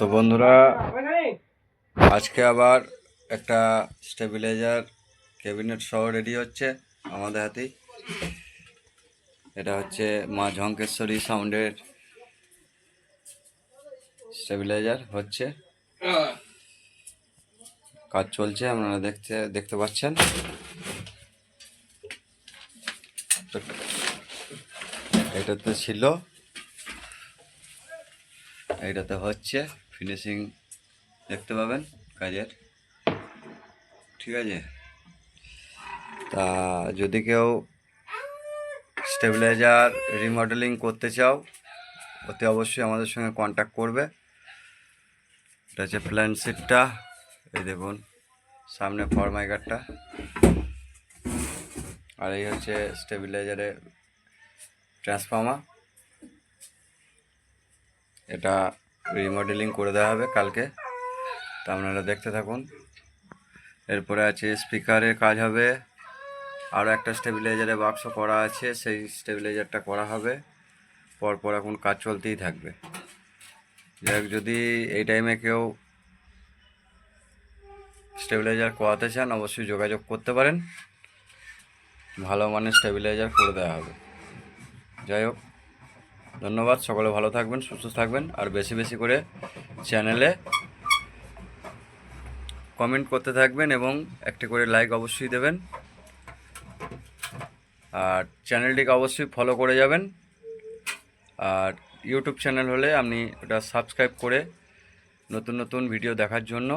তো বন্ধুরা, আজকে আবার একটা স্টেবিলাইজার ক্যাবিনেট সহ রেডি হচ্ছে আমাদের হাতেই। এটা হচ্ছে মা ঝঙ্কেশ্বরী সাউন্ডের স্টেবিলাইজার হচ্ছে। কাজ চলছে, আপনারা দেখতে দেখতে পাচ্ছেন। এটাতে ছিল, এইটাতে হচ্ছে। ফিনিশিং দেখতে পাবেন কাজের। ঠিক আছে? তা যদি কেউ স্টেবিলাইজার রিমডেলিং করতে চাও, অতি অবশ্যই আমাদের সঙ্গে কন্ট্যাক্ট করবে। এটা হচ্ছে প্ল্যান সিটটা এই দেখুন, সামনে ফরমাইকারটা আর এই হচ্ছে স্টেবিলাইজারের ট্রান্সফর্মার এটা রিমডেলিং করে দেওয়া হবে কালকে। তা আপনারা দেখতে থাকুন। এরপরে আছে স্পিকারের কাজ হবে। আরও একটা স্টেবিলাইজারের বাক্স করা আছে। সেই স্টেবিলাইজারটা করা হবে। পরপর এখন কাজ চলতেই থাকবে। যাই যদি এই টাইমে কেউ স্টেবিলাইজার করাতে চান, অবশ্যই যোগাযোগ করতে পারেন। ভালো মানের স্টেবিলাইজার করে দেওয়া হবে। যাই হোক। ধন্যবাদ, সকলে ভালো থাকবেন, সুস্থ থাকবেন, আর বেশি বেশি করে চ্যানেলে কমেন্ট করতে থাকবেন এবং একটি করে লাইক অবশ্যই দেবেন। আর চ্যানেলটিকে অবশ্যই ফলো করে যাবেন। আর ইউটিউব চ্যানেল হলে আপনি ওটা সাবস্ক্রাইব করে নতুন নতুন ভিডিও দেখার জন্য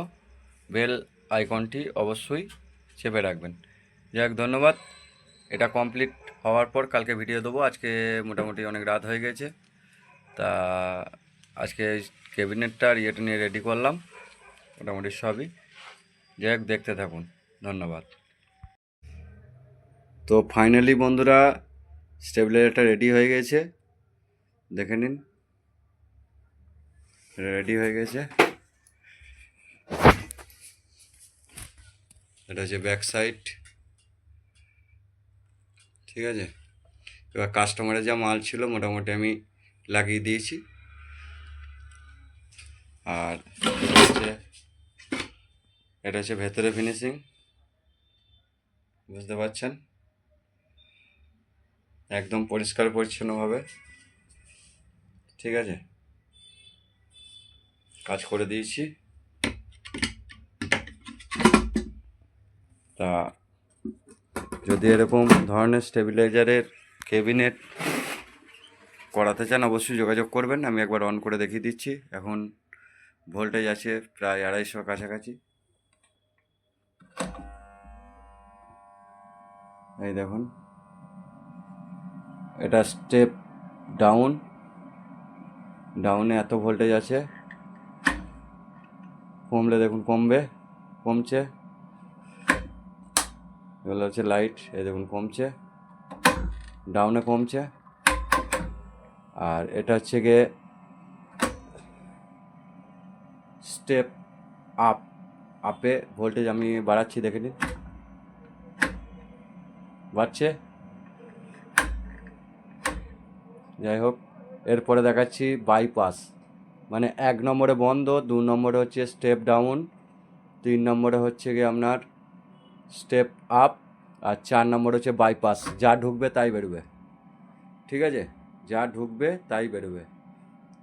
বেল আইকনটি অবশ্যই চেপে রাখবেন। যাই হোক ধন্যবাদ। এটা কমপ্লিট হওয়ার পর কালকে ভিডিও দেবো। আজকে মোটামুটি অনেক রাত হয়ে গেছে। তা আজকে ক্যাবিনেটটা আর ইয়েটা নিয়ে রেডি করলাম। মোটামুটি সবই। যাই দেখতে থাকুন। ধন্যবাদ। তো ফাইনালি বন্ধুরা স্টেবিলাইজারটা রেডি হয়ে গেছে। দেখে নিন। রেডি হয়ে গেছে। এটা হচ্ছে ব্যাক সাইড ঠিক আছে? এবার কাস্টমারের যা মাল ছিল মোটামুটি আমি লাগিয়ে দিয়েছি। আর হচ্ছে, এটা হচ্ছে ভেতরে ফিনিশিং বুঝতে পারছেন? একদম পরিষ্কার পরিচ্ছন্নভাবে। ঠিক আছে? কাজ করে দিয়েছি। তা যদি এরকম ধরনের স্টেবিলাইজারের ক্যাবিনেট করাতে চান, অবশ্যই যোগাযোগ করবেন। আমি একবার অন করে দেখিয়ে দিচ্ছি। এখন ভোল্টেজ আছে প্রায় আড়াইশোর কাছাকাছি। এই দেখুন। এটা স্টেপ ডাউন ডাউনে এত ভোল্টেজ আছে। কমলে দেখুন, কমবে, কমছে। এগুলো হচ্ছে লাইট এই দেখুন কমছে ডাউনে কমছে, আর এটা হচ্ছে গিয়ে স্টেপ আপ আপে ভোল্টেজ আমি বাড়াচ্ছি, দেখে নিন। বাড়ছে? যাই হোক, এরপরে দেখাচ্ছি বাইপাস মানে এক নম্বরে বন্ধ, দু নম্বরে হচ্ছে স্টেপ ডাউন তিন নম্বরে হচ্ছে গিয়ে আপনার স্টেপ আপ আর চার নম্বর হচ্ছে বাইপাস, যা ঢুকবে তাই বেরোবে। ঠিক আছে? যা ঢুকবে তাই বেরোবে।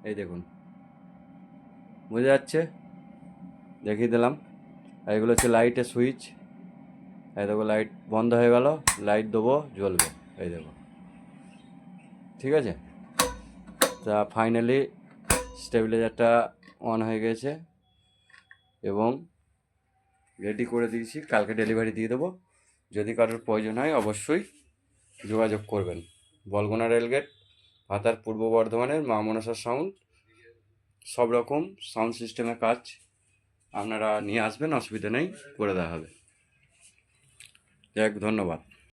এই দেখুন। বোঝা যাচ্ছে? দেখিয়ে দিলাম। আর এগুলো হচ্ছে লাইটের সুইচ। এই দেখো, লাইট বন্ধ হয়ে গেল। লাইট দেবো, জ্বলবে। এই দেখো। ঠিক আছে? তা ফাইনালি স্টেবিলাইজারটা অন হয়ে গেছে এবং রেডি করে দিয়েছি, কালকে ডেলিভারি দিয়ে দেবো। যদি কারোর প্রয়োজন হয়, অবশ্যই যোগাযোগ করবেন। বলগোনা রেলগেট, ভাতার পূর্ব বর্ধমানের মা মনসা সাউন্ড। সব রকম সাউন্ড সিস্টেমের কাজ আপনারা নিয়ে আসবেন, অসুবিধা নেই, করে দেওয়া হবে। এক ধন্যবাদ।